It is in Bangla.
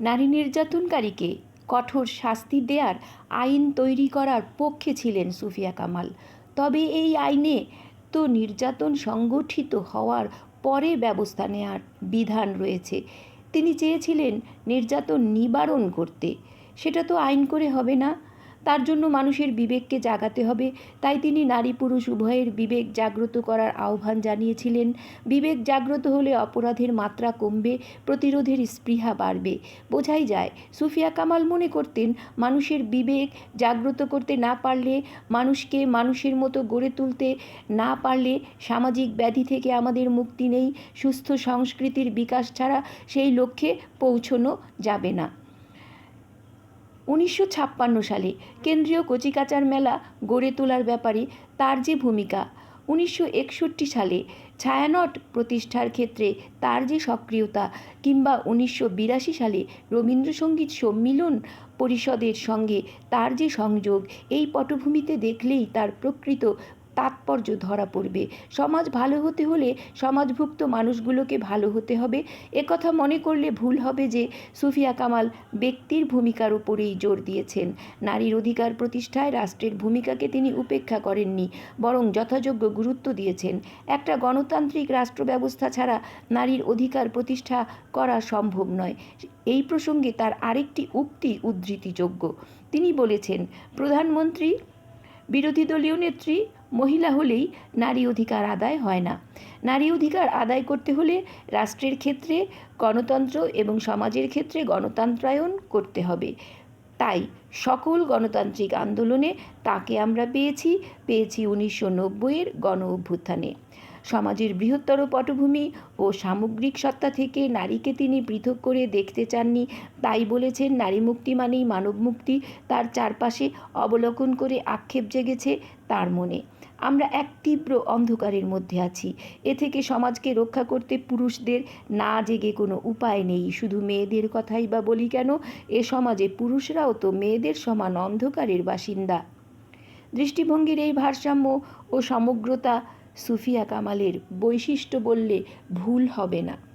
নারী নির্যাতনকারীকে কঠোর শাস্তি দেওয়ার আইন তৈরি করার পক্ষে ছিলেন সুফিয়া কামাল। তবে এই আইনে তো নির্যাতন সংগঠিত হওয়ার পরে ব্যবস্থা নেওয়ার বিধান রয়েছে। তিনি চেয়েছিলেন নির্যাতন নিবারণ করতে। সেটা তো আইন করে হবে না। তার জন্য মানুষের বিবেককে জাগাতে হবে। তাই তিনি নারী পুরুষ উভয়ের বিবেক জাগ্রত করার আহ্বান জানিয়েছিলেন। বিবেক জাগ্রত হলে অপরাধের মাত্রা কমবে, প্রতিরোধের স্পৃহা বাড়বে। বোঝাই যায়, সুফিয়া কামাল মনে করতেন, মানুষের বিবেক জাগ্রত করতে না পারলে, মানুষকে মানুষের মতো গড়ে তুলতে না পারলে সামাজিক ব্যাধি থেকে আমাদের মুক্তি নেই। সুস্থ সংস্কৃতির বিকাশ ছাড়া সেই লক্ষ্যে পৌঁছনো যাবে না। উনিশশো ছাপ্পান্ন সালে কেন্দ্রীয় কচিকাচার মেলা গড়ে তোলার ব্যাপারে তার যে ভূমিকা, উনিশশো একষট্টি সালে ছায়ানট প্রতিষ্ঠার ক্ষেত্রে তার যে সক্রিয়তা কিংবা উনিশশো বিরাশি সালে রবীন্দ্রসঙ্গীত সম্মিলন পরিষদের সঙ্গে তার যে সংযোগ, এই পটভূমিতে দেখলেই তার প্রকৃত তাৎপর্য ধরা পড়বে। সমাজ ভালো হতে হলে সমাজভুক্ত মানুষগুলোকে ভালো হতে হবে। একথা মনে করলে ভুল হবে যে সুফিয়া কামাল ব্যক্তির ভূমিকার উপরেই জোর দিয়েছেন। নারীর অধিকার প্রতিষ্ঠায় রাষ্ট্রের ভূমিকাকে তিনি উপেক্ষা করেননি, বরং যথাযোগ্য গুরুত্ব দিয়েছেন। একটা গণতান্ত্রিক রাষ্ট্র ব্যবস্থা ছাড়া নারীর অধিকার প্রতিষ্ঠা করা সম্ভব নয়। এই প্রসঙ্গে তার আরেকটি উক্তি উদ্ধৃতিযোগ্য। তিনি বলেছেন, প্রধানমন্ত্রী, বিরোধী দলীয় নেত্রী মহিলা হলেই নারী অধিকার আদায় হয় না। নারী অধিকার আদায় করতে হলে রাষ্ট্রের ক্ষেত্রে গণতন্ত্র এবং সমাজের ক্ষেত্রে গণতন্ত্রায়ন করতে হবে। তাই সকল গণতান্ত্রিক আন্দোলনে তাকে আমরা পেয়েছি পেয়েছি উনিশশো নব্বইয়ের গণ অভ্যুত্থানে। সমাজের বৃহত্তর পটভূমি ও সামগ্রিক সত্তা থেকে নারীকে তিনি পৃথক করে দেখতে চাননি। তাই বলেছেন, নারী মুক্তি মানেই মানব মুক্তি। তার চারপাশে অবলোকন করে আক্ষেপ জেগেছে তার মনে। আমরা এক তীব্র অন্ধকারের মধ্যে আছি। এ থেকে সমাজকে রক্ষা করতে পুরুষদের না জেগে কোনো উপায় নেই। শুধু মেয়েদের কথাই বা বলি কেন, এ সমাজে পুরুষরাও তো মেয়েদের সমান অন্ধকারের বাসিন্দা। দৃষ্টিভঙ্গির এই ভারসাম্য ও সমগ্রতা সুফিয়া কামালের বৈশিষ্ট্য বললে ভুল হবে না।